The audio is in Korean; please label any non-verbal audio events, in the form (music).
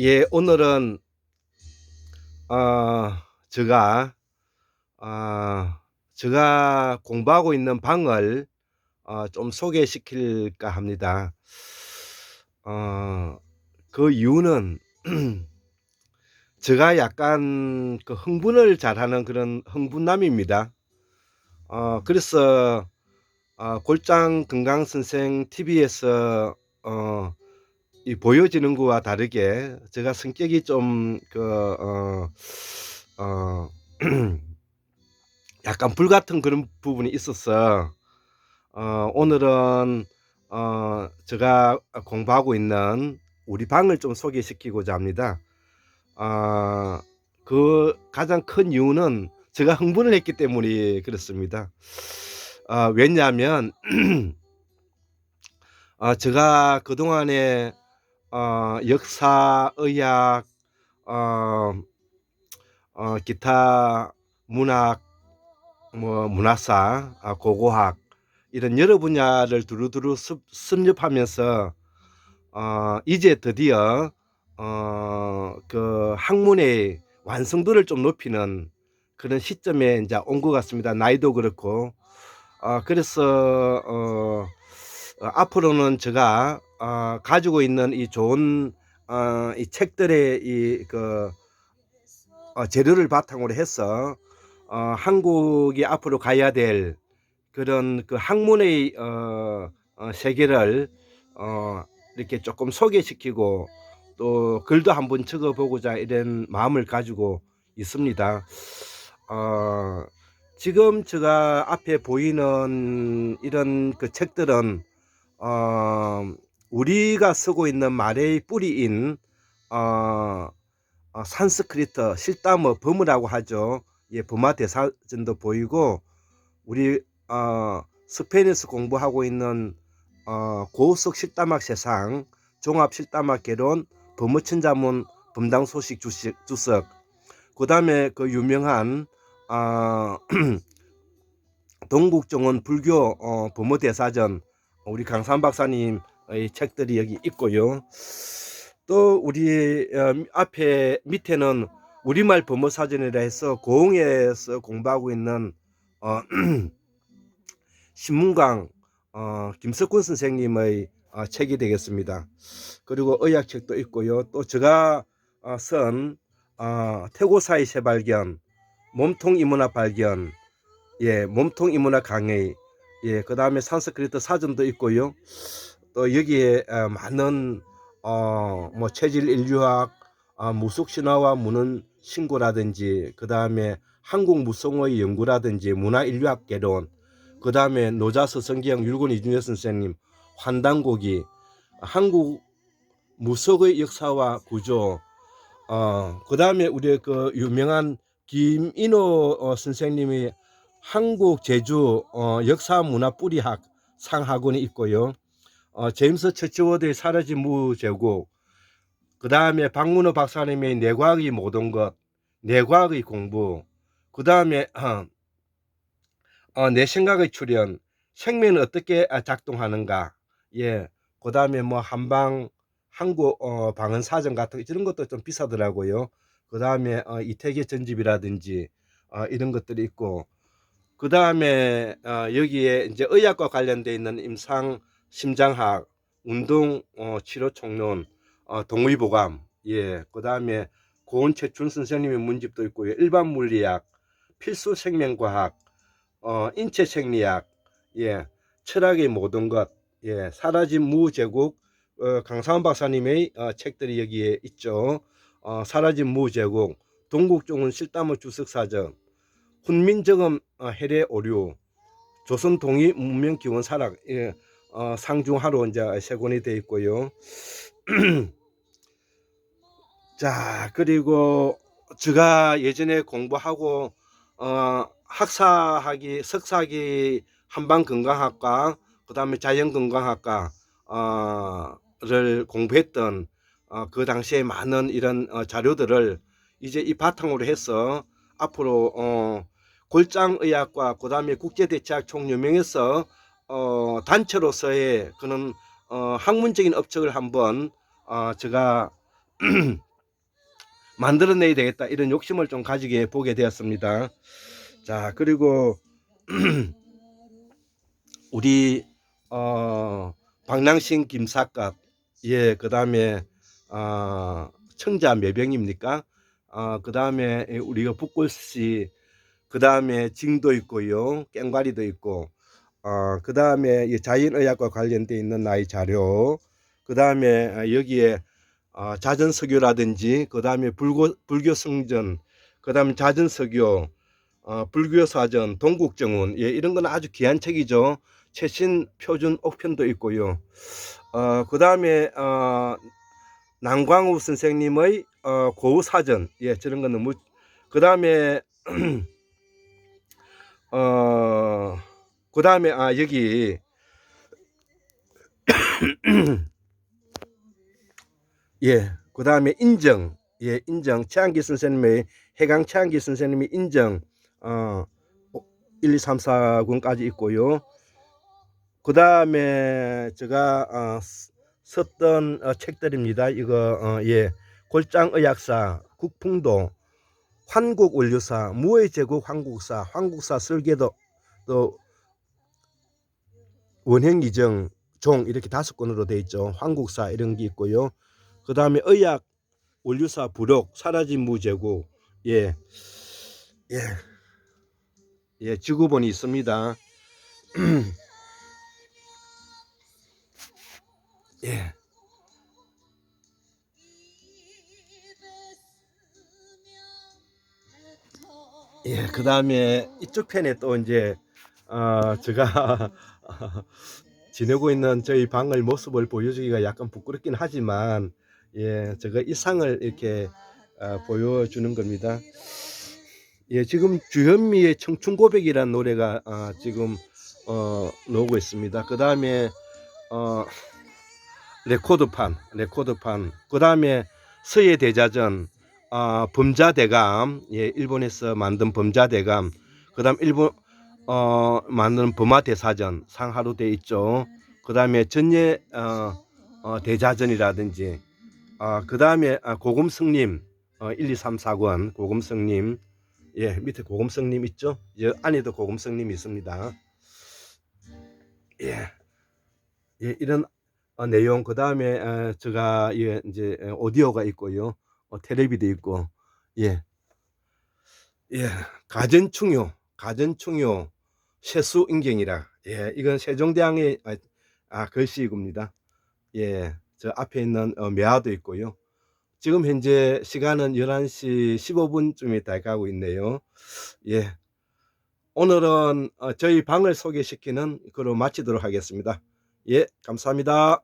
예, 오늘은 어, 제가 어, 제가 공부하고 있는 방을 어, 좀 소개시킬까 합니다. 어, 그 이유는 (clears throat) 제가 약간 그 흥분을 잘하는 그런 흥분남입니다. 어, 그래서 어, 골장 건강 선생 TV에서 어, 이 보여지는 거와 다르게 제가 성격이 좀 그 어, 어, (clears throat) 약간 불 같은 그런 부분이 있어서 어, 오늘은 어, 제가 공부하고 있는 우리 방을 좀 소개시키고자 합니다. 어, 그 가장 큰 이유는 제가 흥분을 했기 때문이 그렇습니다. 어, 왜냐하면 (clears throat) 어, 제가 그동안에 어, 역사, 의학, 어, 어, 기타 문학, 뭐 문화사, 아, 고고학 이런 여러 분야를 두루두루 습, 습렵하면서 어, 이제 드디어 어, 그 학문의 완성도를 좀 높이는 그런 시점에 이제 온 것 같습니다. 나이도 그렇고 어, 그래서 어, 어, 앞으로는 제가 어, 가지고 있는 이 좋은 어, 이 책들의 이그 어, 재료를 바탕으로 해서 어, 한국이 앞으로 가야 될 그런 그 학문의 어, 어, 세계를 어, 이렇게 조금 소개시키고 또 글도 한번 적어보고자 이런 마음을 가지고 있습니다. 어, 지금 제가 앞에 보이는 이런 그 책들은 어, 우리가 쓰고 있는 말의 뿌리인 어, 어, 산스크리트 실담어 버무라고 하죠. 예, 버마 대사전도 보이고 우리 어, 스페인에서 공부하고 있는 어, 고속 실담학 세상 종합 실담학 개론 버무천자문 범당 소식 주식 주석 그 다음에 그 유명한 어, (clears throat) 동국정원 불교 어, 범어 대사전 우리 강산 박사님의 책들이 여기 있고요. 또 우리 어, 앞에 밑에는 우리말 범어 사전이라 해서 고흥에서 공부하고 있는 어, (clears throat) 신문강 어, 김석훈 선생님의 어, 책이 되겠습니다. 그리고 의학책도 있고요. 또 제가 어, 쓴 어, 태고사의 새발견, 몸통 이문학 발견, 예, 몸통 이문학 강의, 예, 그 다음에 산스크리트 사전도 있고요. 또 여기에 어, 많은 어, 뭐 체질 인류학, 아, 무속 신화와 문헌 신고라든지, 그 다음에 한국 무속의 연구라든지 문화 인류학 개론, 그 다음에 노자서 성기영 율곤 이준여 선생님 환단고기, 한국 무속의 역사와 구조, 어, 그 다음에 우리 그 유명한 김인호 어, 선생님이 한국 제주 어, 역사 문화 뿌리학 상학원이 있고요. 어, 제임스 처치워드의 사라진 무제국, 그 다음에 박문호 박사님의 내과학의 모든 것, 내과학의 공부, 그 다음에 어, 어, 내 생각의 출현, 생명은 어떻게 아, 작동하는가, 예, 그 다음에 뭐 한방 한국 어, 방언 사전 같은 이런 것도 좀 비싸더라고요. 그 다음에 어, 이태계 전집이라든지 어, 이런 것들이 있고, 그 다음에 어, 여기에 이제 의학과 관련돼 있는 임상 심장학, 운동 어, 치료 총론, 어, 동의보감, 예, 그 다음에 고은채춘 선생님의 문집도 있고요. 일반 물리학, 필수 생명과학, 어, 인체 생리학, 예, 철학의 모든 것, 예, 사라진 무제국, 어, 강사원 박사님의 어, 책들이 여기에 있죠. 어, 사라진 무제국, 동국종은 실담의 주석사전, 훈민정음 어, 해례 오류, 조선 동의 문명 기원 사락, 예, 어, 상중하로 이제 세 권이 되어 있고요. (clears throat) 자, 그리고 제가 예전에 공부하고 어, 학사학위, 석사학위 한방 건강학과, 그 다음에 자연건강학과 어,를 공부했던 어, 그 당시에 많은 이런 어, 자료들을 이제 이 바탕으로 해서 앞으로 어, 골장의학과 그 다음에 국제대체학 총연맹에서 어, 단체로서의 그런 어, 학문적인 업적을 한번 어, 제가 (clears throat) 만들어내야 되겠다 이런 욕심을 좀 가지게 보게 되었습니다. 자 그리고 (clears throat) 우리 어 방랑신 김삿갓 예 그다음에 어 청자 몇 병입니까? 어 그다음에 우리가 북골씨 그다음에 징도 있고요 깽가리도 있고 어 그 다음에 이 자연의학과 관련돼 있는 나의 자료 그 다음에 여기에 어, 자전석유라든지 그 다음에 불교 불교 성전 그 다음에 자전석유 어, 불교 사전 동국정운 예 이런 건 아주 귀한 책이죠. 최신 표준 옥편도 있고요. 어 그 다음에 어 남광우 선생님의 어 고우 사전 예 저런 거는 뭐 그다음에 (clears throat) 어 그 다음에 아 여기 (coughs) 예, 그 다음에 인정, 예, 인정. 최한기 선생님의 해강 최한기 선생님이 인정, 어, 1, 2, 3, 4군까지 있고요. 그 다음에 제가 어, 쓰- 썼던 어, 책들입니다. 이거 어, 예, 골장의학사, 국풍도, 환국원료사, 무의제국 한국사, 한국사 설계도 또 원행이정, 종 이렇게 다섯 권으로 돼 있죠. 한국사 이런 게 있고요. 그 다음에 의학, 원류사, 부록, 사라진 무제고, 예, 예, 예, 지구본이 있습니다. (clears throat) 예, 예, 그 다음에 이쪽 편에 또 이제, 어, 제가 (laughs) (laughs) 지내고 있는 저희 방을 모습을 보여주기가 약간 부끄럽긴 하지만, 예, 제가 이 상을 이렇게 어, 보여주는 겁니다. 예, 지금 주현미의 청춘 고백이라는 노래가 어, 지금 어, 나오고 있습니다. 그 다음에 어, 레코드판, 레코드판. 그 다음에 서예 대자전, 어, 범자대감, 예, 일본에서 만든 범자대감. 그 다음 일본 어, 만든 범화 대사전 상하로 돼 있죠. 그 다음에 전예 어, 어, 대자전이라든지 아, 그 다음에 아, 고금성님 어, 1, 2, 3, 4권 고금성님. 예 밑에 고금성님 있죠? 여 안에도 고금성님이 있습니다. 예, 예 이런 어, 내용. 그 다음에 어, 제가 예, 이제 어, 오디오가 있고요. 어, 텔레비도 있고. 예, 예. 가전충요. 가전충요 세수 인경이라 예 이건 세종대왕의 아, 아 글씨입니다 예 저 앞에 있는 어, 매화도 있고요. 지금 현재 시간은 11시 15분쯤이 다가고 있네요. 예. 오늘은 어, 저희 방을 소개시키는 그로 마치도록 하겠습니다. 예, 감사합니다.